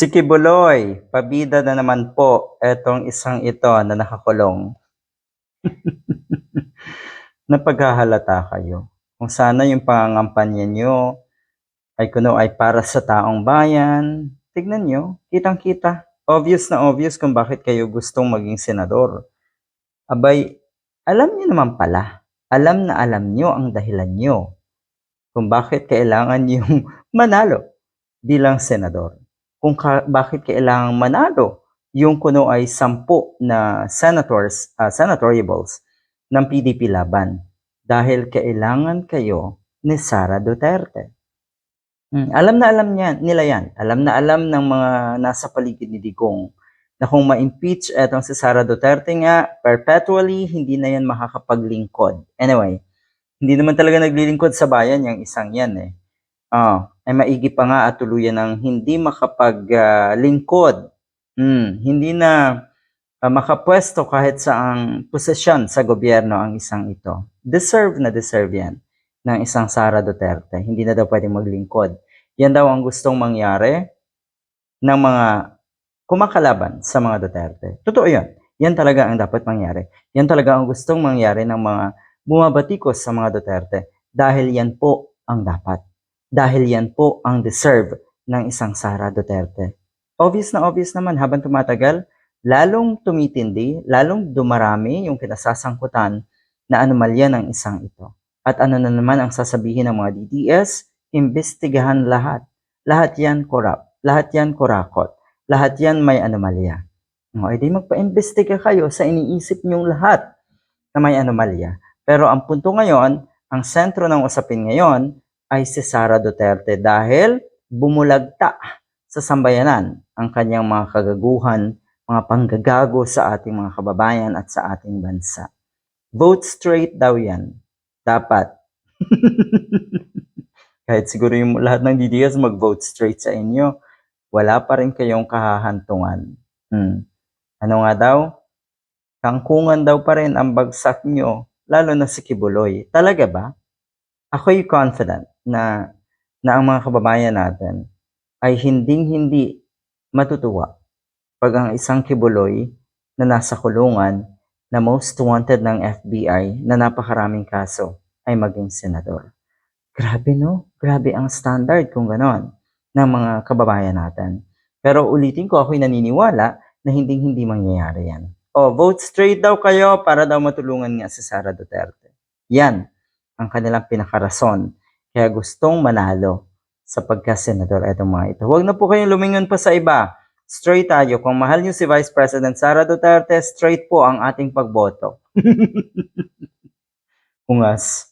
Si Kibuloy, pabida na naman po etong isang ito na nakakulong. Napaghahalata kayo. Kung sana yung pangangampanya nyo ay kuno ay para sa taong bayan, tignan nyo, kitang-kita. Obvious na obvious kung bakit kayo gustong maging senador. Abay, alam nyo naman pala. Alam na alam nyo ang dahilan nyo kung bakit kailangan yung manalo bilang senador. Kung ka- bakit kailangan manalo yung kuno ay sampu na senators, uh, senatoriables ng PDP laban dahil kailangan kayo ni Sara Duterte. Hmm, alam na alam niya, nila yan. Alam na alam ng mga nasa paligid ni Digong na kung ma-impeach etong si Sara Duterte nga, perpetually hindi na yan makakapaglingkod. Anyway, hindi naman talaga naglilingkod sa bayan yung isang yan eh. Ah, ay maigi pa nga at tuluyan ng hindi makapaglingkod. Hmm, hindi na ah, makapwesto kahit sa ang posisyon sa gobyerno ang isang ito. Deserve na deserve yan ng isang Sara Duterte. Hindi na daw pwedeng maglingkod. Yan daw ang gustong mangyari ng mga kumakalaban sa mga Duterte. Totoo yun. Yan talaga ang dapat mangyari. Yan talaga ang gustong mangyari ng mga bumabatikos sa mga Duterte. Dahil yan po ang dapat. Dahil yan po ang deserve ng isang Sara Duterte. Obvious na obvious naman habang tumatagal, lalong tumitindi, lalong dumarami yung kinasasangkutan na anomalya ng isang ito. At ano na naman ang sasabihin ng mga DDS? Imbestigahan lahat. Lahat yan korap. Lahat yan kurakot. Lahat yan may anomalya. O, edi magpa-imbestiga kayo sa iniisip niyong lahat na may anomalya. Pero ang punto ngayon, ang sentro ng usapin ngayon ay si Sara Duterte dahil bumulagta sa sambayanan ang kanyang mga kagaguhan, mga panggagago sa ating mga kababayan at sa ating bansa. Vote straight daw yan. Dapat. Kahit siguro yung lahat ng DDS mag-vote straight sa inyo, wala pa rin kayong kahahantungan. Hmm. Ano nga daw? Kangkungan daw pa rin ang bagsak nyo, lalo na si Kibuloy. Talaga ba? Ako'y confident na, na ang mga kababayan natin ay hinding-hindi matutuwa pag ang isang Kibuloy na nasa kulungan na most wanted ng FBI na napakaraming kaso ay maging senador. Grabe no? Grabe ang standard kung ganon ng mga kababayan natin. Pero ulitin ko, ako'y naniniwala na hindi-hindi mangyayari yan. O, vote straight daw kayo para daw matulungan nga si Sara Duterte. Yan ang kanilang pinakarason. Kaya gustong manalo sa pagka-senador itong mga ito. Huwag na po kayong lumingon pa sa iba. Straight tayo. Kung mahal niyo si Vice President Sara Duterte, straight po ang ating pagboto. Ungas.